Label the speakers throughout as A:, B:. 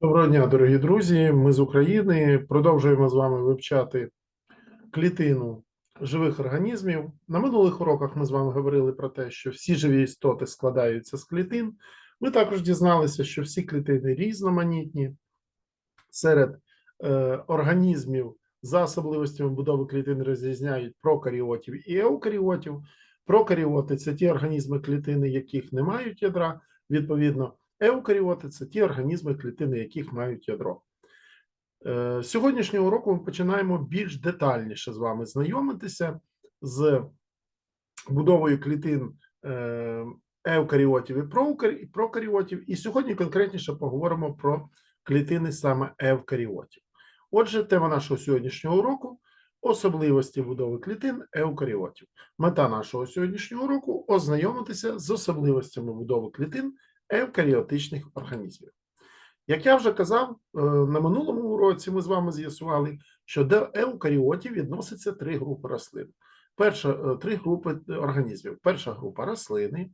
A: Доброго дня, дорогі друзі. Ми з України продовжуємо з вами вивчати клітину живих організмів. На минулих уроках ми з вами говорили про те, що всі живі істоти складаються з клітин. Ми також дізналися, що всі клітини різноманітні. Серед е, організмів за особливостями будови клітин розрізняють прокаріотів і еукаріотів. Прокаріоти це ті організми клітини, яких не мають ядра. Відповідно, еукаріоти це ті організми, клітини яких мають ядро. Е, з Сьогоднішнього уроку ми починаємо більш детальніше з вами знайомитися з будовою клітин е, еукаріотів і прокаріотів. І сьогодні конкретніше поговоримо про клітини саме евкаріотів. Отже, тема нашого сьогоднішнього уроку особливості будови клітин еукаріотів. Мета нашого сьогоднішнього уроку ознайомитися з особливостями будови клітин евкаріотичних організмів. Як я вже казав, е, на минулому уроці ми з вами з'ясували, що до еукаріотів відноситься три групи рослин. Перша е, три групи організмів. Перша група рослини,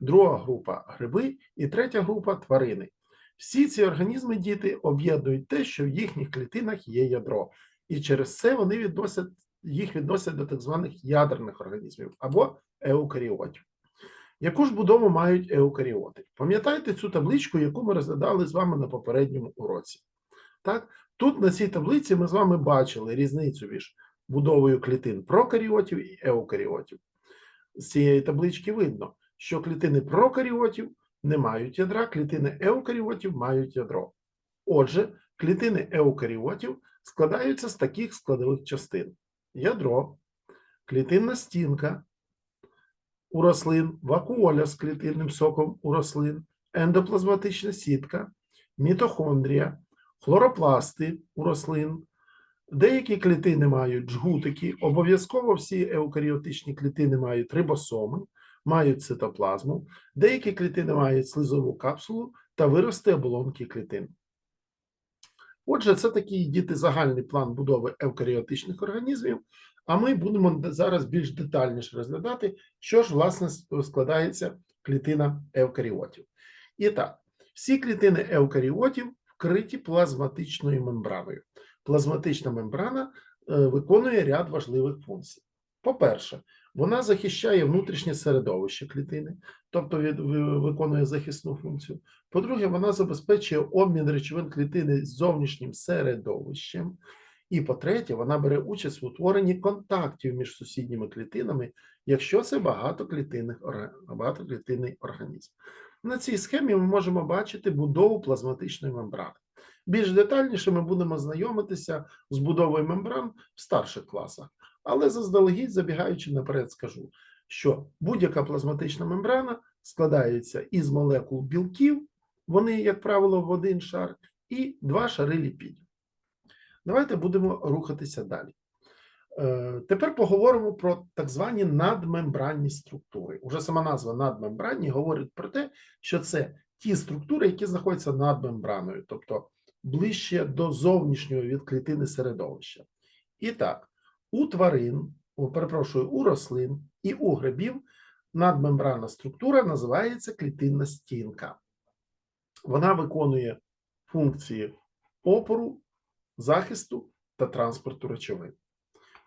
A: друга група гриби і третя група тварини. Всі ці організми діти об'єднують те, що в їхніх клітинах є ядро, і через це вони відносять їх відносять до так званих ядерних організмів або еукаріотів. Яку ж будову мають еукаріоти? Пам'ятаєте цю табличку, яку ми розглядали з вами на попередньому уроці? Так, тут на цій таблиці ми з вами бачили різницю між будовою клітин прокаріотів і еукаріотів. З цієї таблички видно, що клітини прокаріотів не мають ядра, клітини еукаріотів мають ядро. Отже, клітини еукаріотів складаються з таких складових частин: ядро, клітинна стінка, у рослин, вакуоля з клітинним соком у рослин, ендоплазматична сітка, мітохондрія, хлоропласти у рослин. Деякі клітини мають джгутики, обов'язково всі еукаріотичні клітини мають рибосоми, мають цитоплазму, деякі клітини мають слизову капсулу та вирости оболонки клітин. Отже, це такий діти загальний план будови евкаріотичних організмів. А ми будемо зараз більш детальніше розглядати, що ж власне складається клітина евкаріотів. І так, всі клітини евкаріотів вкриті плазматичною мембраною. Плазматична мембрана е, виконує ряд важливих функцій. По-перше, вона захищає внутрішнє середовище клітини, тобто від, виконує захисну функцію. По-друге, вона забезпечує обмін речовин клітини з зовнішнім середовищем. І по-третє, вона бере участь в утворенні контактів між сусідніми клітинами, якщо це багатоклітинний організм. На цій схемі ми можемо бачити будову плазматичної мембрани. Більш детальніше ми будемо знайомитися з будовою мембран в старших класах, але заздалегідь, забігаючи наперед, скажу, що будь-яка плазматична мембрана складається із молекул білків, вони, як правило, в один шар, і два шари ліпідів. Давайте будемо рухатися далі. Е, Тепер поговоримо про так звані надмембранні структури. Уже сама назва надмембранні говорить про те, що це ті структури, які знаходяться над мембраною, тобто ближче до зовнішнього від клітини середовища. І так, у тварин, о, перепрошую, у рослин і у грибів надмембранна структура називається клітинна стінка. Вона виконує функції опору, захисту та транспорту речовин.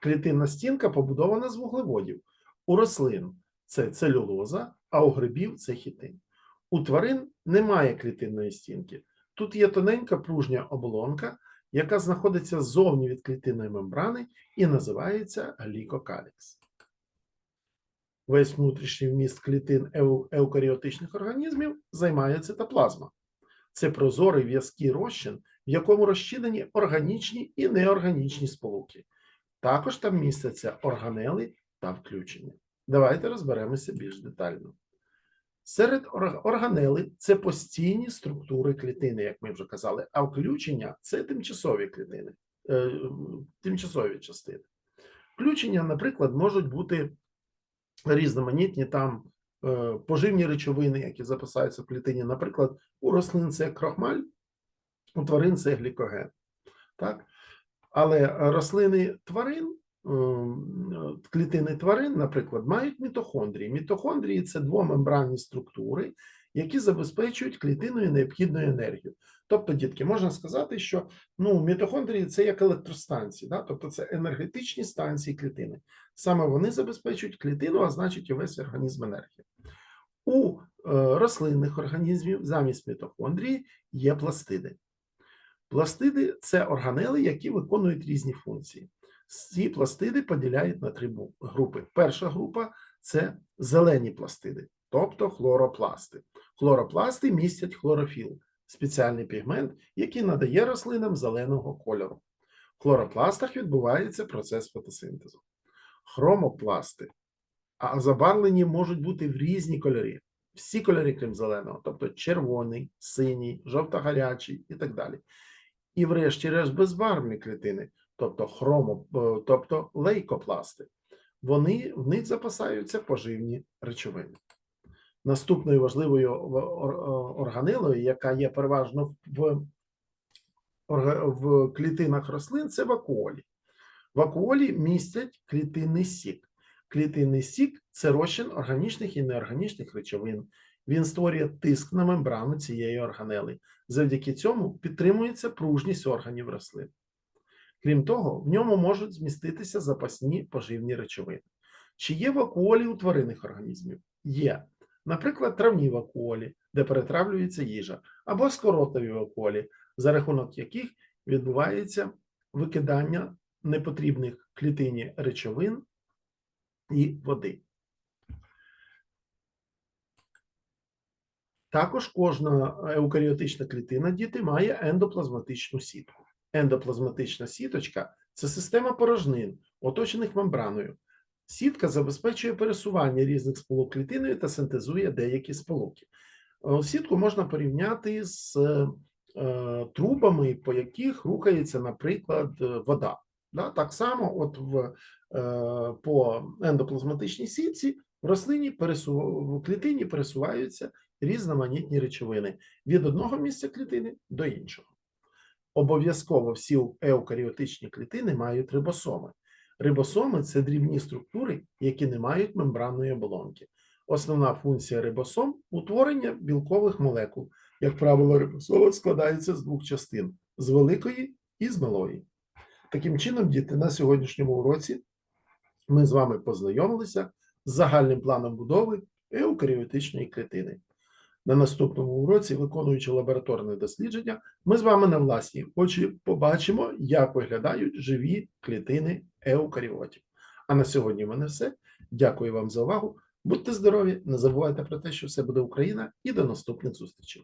A: Клітинна стінка побудована з вуглеводів. У рослин це целюлоза, а у грибів це хітин. У тварин немає клітинної стінки. Тут є тоненька пружня оболонка, яка знаходиться ззовні від клітинної мембрани і називається глікокалікс. Весь внутрішній вміст клітин еу- еукаріотичних організмів займає цитоплазма. Це прозорий в'язкий розчин, в якому розчинені органічні і неорганічні сполуки. Також там містяться органели та включення. Давайте розберемося більш детально. Серед орг- органели це постійні структури клітини, як ми вже казали, а включення це тимчасові клітини, е, тимчасові частини. Включення, наприклад, можуть бути різноманітні там е, поживні речовини, які записаються в клітині. Наприклад, у рослин це крохмаль, у тварин це глікоген. Так? Але рослини тварин, клітини тварин, наприклад, мають мітохондрії. Мітохондрії це двомембранні структури, які забезпечують клітиною необхідною енергію. Тобто, дітки, можна сказати, що ну, мітохондрії це як електростанції, да? тобто це енергетичні станції клітини. Саме вони забезпечують клітину, а значить і весь організм енергії. У е, рослинних організмів замість мітохондрії є пластиди. Пластиди це органели, які виконують різні функції. Ці пластиди поділяють на три групи. Перша група це зелені пластиди, тобто хлоропласти. Хлоропласти містять хлорофіл, спеціальний пігмент, який надає рослинам зеленого кольору. В хлоропластах відбувається процес фотосинтезу. Хромопласти, а забарвлені можуть бути в різні кольори. Всі кольори, крім зеленого, тобто червоний, синій, жовто-гарячий і так далі. І, врешті-решт, безбарвні клітини, тобто хромо, е, тобто лейкопласти. Вони в них запасаються поживні речовини. Наступною важливою е, органелою, яка є переважно в, в клітинах рослин, це вакуолі. Вакуолі містять клітинний сік. Клітинний сік це розчин органічних і неорганічних речовин. Він створює тиск на мембрану цієї органели. Завдяки цьому підтримується пружність органів рослин. Крім того, в ньому можуть зміститися запасні поживні речовини. Чи є вакуолі у тваринних організмів? Є. Наприклад, травні вакуолі, де перетравлюється їжа, або скоротові вакуолі, за рахунок яких відбувається викидання непотрібних клітині речовин і води. Також кожна еукаріотична клітина діти має ендоплазматичну сітку. Ендоплазматична сіточка це система порожнин, оточених мембраною. Сітка забезпечує пересування різних сполук клітиною та синтезує деякі сполуки. Е, Сітку можна порівняти з е, трубами, по яких рухається, наприклад, вода. Так само, от в, е, по ендоплазматичній сітці в рослині пересу... в клітині пересуваються різноманітні речовини від одного місця клітини до іншого. Обов'язково всі еукаріотичні клітини мають рибосоми. Рибосоми це дрібні структури, які не мають мембранної оболонки. Основна функція рибосом утворення білкових молекул. Як правило, рибосоми складаються з двох частин: з великої і з малої. Таким чином, діти, на сьогоднішньому уроці ми з вами познайомилися з загальним планом будови еукаріотичної клітини. На наступному уроці, виконуючи лабораторне дослідження, ми з вами на власні очі побачимо, як виглядають живі клітини еукаріотів. А на сьогодні в мене все. Дякую вам за увагу. Будьте здорові, не забувайте про те, що все буде Україна, і до наступних зустрічей.